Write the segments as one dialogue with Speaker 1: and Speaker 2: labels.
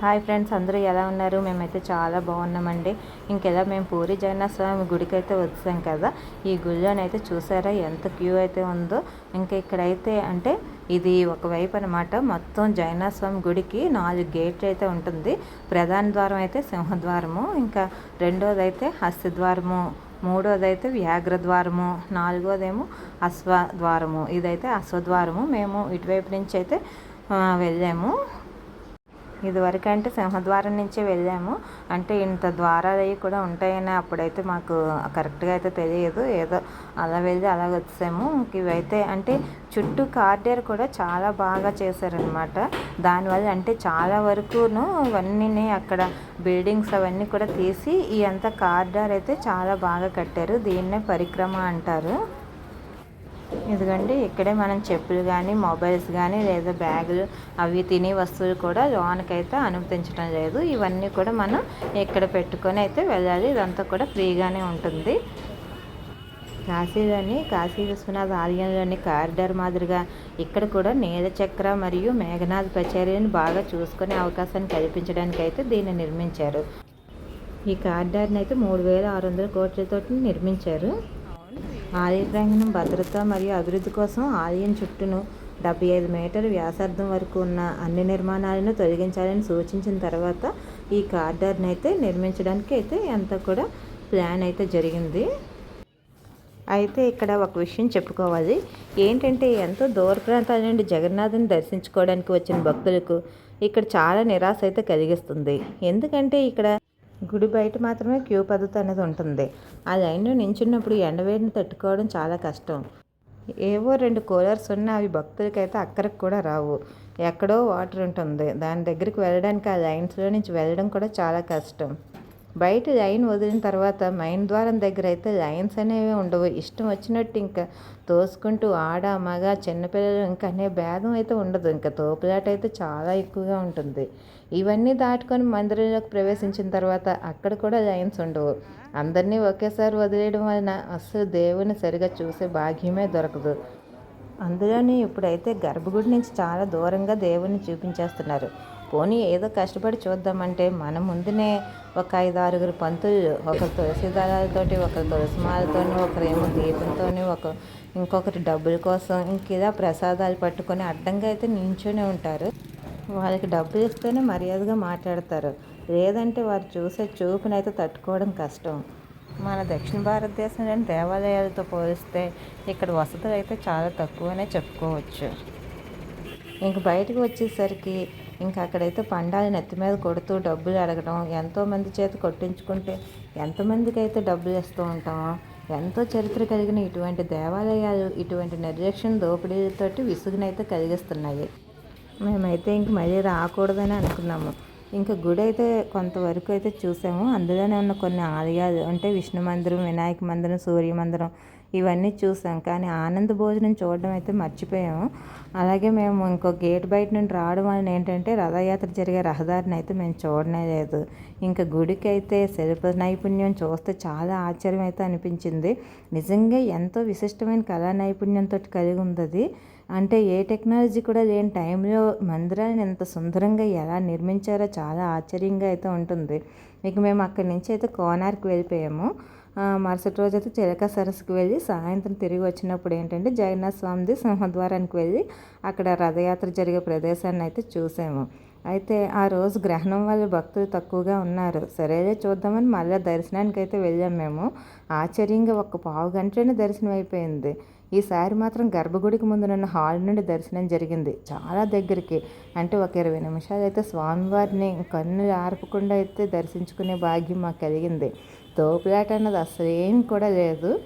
Speaker 1: Hi friends అందరూ ఎలా ఉన్నారు? మేమైతే చాలా బాగున్నామండి. ఇంకెలా మేము పూరి జగన్నాథ స్వామి గుడికి అయితే వచ్చాం కదా ఈ గుడిలోనైతే చూసారా ఎంత క్యూ అయితే ఉందో. ఇంకా ఇక్కడైతే అంటే ఇది ఒకవైపు అనమాట మొత్తం జగన్నాథ స్వామి గుడికి నాలుగు గేట్లు అయితే ఉంటుంది. ప్రధాన ద్వారం అయితే సింహద్వారము ఇంకా రెండోది అయితే హస్తిద్వారము మూడోది అయితే వ్యాఘ్రద్వారము నాలుగోదేమో అశ్వద్వారము. ఇదైతే అశ్వద్వారము. మేము ఇటువైపు నుంచి అయితే వెళ్ళాము. ఇదివరకు అంటే సింహద్వారం నుంచే వెళ్ళాము. అంటే ఇంత ద్వారాలు అవి కూడా ఉంటాయని అప్పుడైతే మాకు కరెక్ట్గా అయితే తెలియదు. ఏదో అలా వెళ్ళి అలా వచ్చాము. ఇవైతే అంటే చుట్టూ కార్డర్ కూడా చాలా బాగా చేశారనమాట. దానివల్ల అంటే చాలా వరకును ఇవన్నీ అక్కడ బిల్డింగ్స్ అవన్నీ కూడా తీసి ఈ అంత కార్డర్ అయితే చాలా బాగా కట్టారు. దీన్నే పరిక్రమ అంటారు. ఇదిగండి ఇక్కడే మనం చెప్పులు కానీ మొబైల్స్ కానీ లేదా బ్యాగులు అవి తినే వస్తువులు కూడా లోనకైతే అనుమతించడం లేదు. ఇవన్నీ కూడా మనం ఇక్కడ పెట్టుకొని అయితే వెళ్ళాలి. ఇదంతా కూడా ఫ్రీగానే ఉంటుంది. కాశీలోని కాశీ విశ్వనాథ్ ఆలయంలోని కారిడార్ మాదిరిగా ఇక్కడ కూడా నీలచక్ర మరియు మేఘనాథ్ కచేరీని బాగా చూసుకునే అవకాశాన్ని కల్పించడానికి అయితే దీన్ని నిర్మించారు. ఈ కారిడార్ని అయితే మూడు వేల ఆరు వందల కోట్లతో నిర్మించారు. ఆలయ ప్రాంగణం భద్రత మరియు అభివృద్ధి కోసం ఆలయం చుట్టూను డెబ్బై ఐదు మీటర్ వ్యాసార్థం వరకు ఉన్న అన్ని నిర్మాణాలను తొలగించాలని సూచించిన తర్వాత ఈ కార్డర్ని అయితే నిర్మించడానికి అయితే ఎంత కూడా ప్లాన్ అయితే జరిగింది. అయితే ఇక్కడ ఒక విషయం చెప్పుకోవాలి. ఏంటంటే ఎంతో దూర ప్రాంతాల నుండి జగన్నాథుని దర్శించుకోవడానికి వచ్చిన భక్తులకు ఇక్కడ చాలా నిరాశ అయితే కలిగిస్తుంది. ఎందుకంటే ఇక్కడ గుడి బయట మాత్రమే క్యూ పద్ధతి అనేది ఉంటుంది. ఆ లైన్లో నించున్నప్పుడు ఎండవేడిని తట్టుకోవడం చాలా కష్టం. ఏవో రెండు కూలర్స్ ఉన్న అవి భక్తులకైతే అక్కడికి కూడా రావు. ఎక్కడో వాటర్ ఉంటుంది. దాని దగ్గరికి వెళ్ళడానికి ఆ లైన్స్లో నుంచి వెళ్ళడం కూడా చాలా కష్టం. బయట లైన్ వదిలిన తర్వాత మైన్ ద్వారం దగ్గర అయితే లైన్స్ అనేవి ఉండవు. ఇష్టం వచ్చినట్టు ఇంకా తోసుకుంటూ ఆడ మగ చిన్నపిల్లలు ఇంకా అనే భేదం అయితే ఉండదు. ఇంకా తోపులాట అయితే చాలా ఎక్కువగా ఉంటుంది. ఇవన్నీ దాటుకొని మందిరంలోకి ప్రవేశించిన తర్వాత అక్కడ కూడా లైన్స్ ఉండవు. అందరినీ ఒకేసారి వదిలేయడం వలన అస్సలు దేవుని సరిగా చూసే భాగ్యమే దొరకదు. అందులోని ఇప్పుడైతే గర్భగుడి నుంచి చాలా దూరంగా దేవుణ్ణి చూపించేస్తున్నారు. పోనీ ఏదో కష్టపడి చూద్దామంటే మన ముందునే ఒక ఐదు ఆరుగురు పంతులు ఒకరు తులసి దళాలతోటి ఒకరు తులసిమాలతో ఒకరేమో దీపంతో ఒక ఇంకొకటి డబ్బుల కోసం ఇంకేదా ప్రసాదాలు పట్టుకొని అడ్డంగా అయితే నించునే ఉంటారు. వాళ్ళకి డబ్బులు ఇస్తేనే మర్యాదగా మాట్లాడతారు. లేదంటే వారు చూసే చూపునైతే తట్టుకోవడం కష్టం. మన దక్షిణ భారతదేశంలోని దేవాలయాలతో పోలిస్తే ఇక్కడ వసతులు అయితే చాలా తక్కువనే చెప్పుకోవచ్చు. ఇంక బయటకు వచ్చేసరికి ఇంకా అక్కడైతే పండాలు నెత్తి మీద కొడుతూ డబ్బులు అడగడం ఎంతోమంది చేత కొట్టించుకుంటే ఎంతమందికి అయితే డబ్బులు ఇస్తూ ఉంటామో ఎంతో చరిత్ర కలిగిన ఇటువంటి దేవాలయాలు ఇటువంటి నిర్లక్ష్యం దోపిడీలతోటి విసుగునైతే కలిగిస్తున్నాయి. మేమైతే ఇంక మళ్ళీ రాకూడదని అనుకున్నాము. ఇంకా గుడి అయితే కొంతవరకు అయితే చూసాము. అందులోనే ఉన్న కొన్ని ఆలయాలు అంటే విష్ణు మందిరం వినాయక మందిరం సూర్య మందిరం ఇవన్నీ చూసాం. కానీ ఆనంద భోజనం చూడడం అయితే మర్చిపోయాము. అలాగే మేము ఇంకో గేట్ బయట నుండి రావడం వలన ఏంటంటే రథయాత్ర జరిగే రహదారిని అయితే మేము చూడనే లేదు. ఇంకా గుడికి అయితే శిల్ప నైపుణ్యం చూస్తే చాలా ఆశ్చర్యం అయితే అనిపించింది. నిజంగా ఎంతో విశిష్టమైన కళా నైపుణ్యంతో కలిగి ఉంది అంటే ఏ టెక్నాలజీ కూడా లేని టైంలో మందిరాన్ని ఎంత సుందరంగా ఎలా నిర్మించారో చాలా ఆశ్చర్యంగా అయితే ఉంటుంది. ఇక మేము అక్కడి నుంచి అయితే కోనార్కి వెళ్ళిపోయాము. మరుసటి రోజు అయితే చిలక సరస్సుకు వెళ్ళి సాయంత్రం తిరిగి వచ్చినప్పుడు ఏంటంటే జగన్నాథ స్వామిది సింహద్వారానికి వెళ్ళి అక్కడ రథయాత్ర జరిగే ప్రదేశాన్ని అయితే చూసాము. అయితే ఆ రోజు గ్రహణం వల్ల భక్తులు తక్కువగా ఉన్నారు. సరేలే చూద్దామని మళ్ళీ దర్శనానికి అయితే వెళ్ళాము మేము. ఆశ్చర్యంగా ఒక పావు గంటలోనే దర్శనం అయిపోయింది. ఈసారి మాత్రం గర్భగుడికి ముందునున్న హాల్ నుండి దర్శనం జరిగింది. చాలా దగ్గరికి. అంటే ఒక ఇరవై నిమిషాలు అయితే స్వామివారిని కన్నులు ఆర్పకుండా అయితే దర్శించుకునే భాగ్యం మాకు కలిగింది. తోపులాట అన్నది అసలు ఏం కూడా లేదు.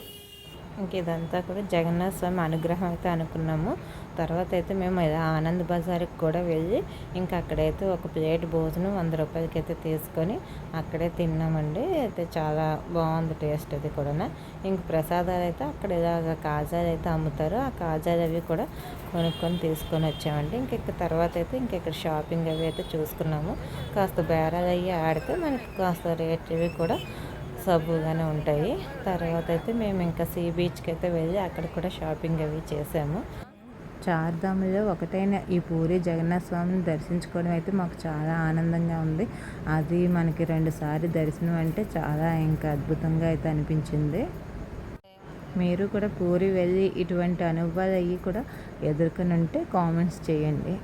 Speaker 1: ఇంక ఇదంతా కూడా జగన్నాథ స్వామి అనుగ్రహం అయితే అనుకున్నాము. తర్వాత అయితే మేము ఆనంద్ బజార్కి కూడా వెళ్ళి ఇంకా అక్కడైతే ఒక ప్లేట్ భోజనం వంద రూపాయలకి అయితే తీసుకొని అక్కడే తిన్నామండి. అయితే చాలా బాగుంది టేస్ట్ అది కూడా ఇంక ప్రసాదాలు అయితే అక్కడ ఇలాగ కాజాలు అయితే అమ్ముతారు. ఆ కాజాలు అవి కూడా కొనుక్కొని తీసుకొని వచ్చామండి. ఇంక తర్వాత అయితే ఇంక ఇక్కడ షాపింగ్ అవి అయితే చూసుకున్నాము. కాస్త బేరాలు అయ్యి ఆడితే మనకి కాస్త రేట్ అవి కూడా సబ్బుగానే ఉంటాయి. తర్వాత అయితే మేము ఇంకా సీ బీచ్కి అయితే వెళ్ళి అక్కడ కూడా షాపింగ్ అవి చేసాము. చార్ధాములో ఒకటైన ఈ పూరి జగన్నాథ స్వామిని దర్శించుకోవడం అయితే మాకు చాలా ఆనందంగా ఉంది. అది మనకి రెండుసార్లు దర్శనం అంటే చాలా ఇంకా అద్భుతంగా అయితే అనిపించింది. మీరు కూడా పూరి వెళ్ళి ఇటువంటి అనుభవాలు అయ్యి కూడా ఎదుర్కొని ఉంటే కామెంట్స్ చేయండి.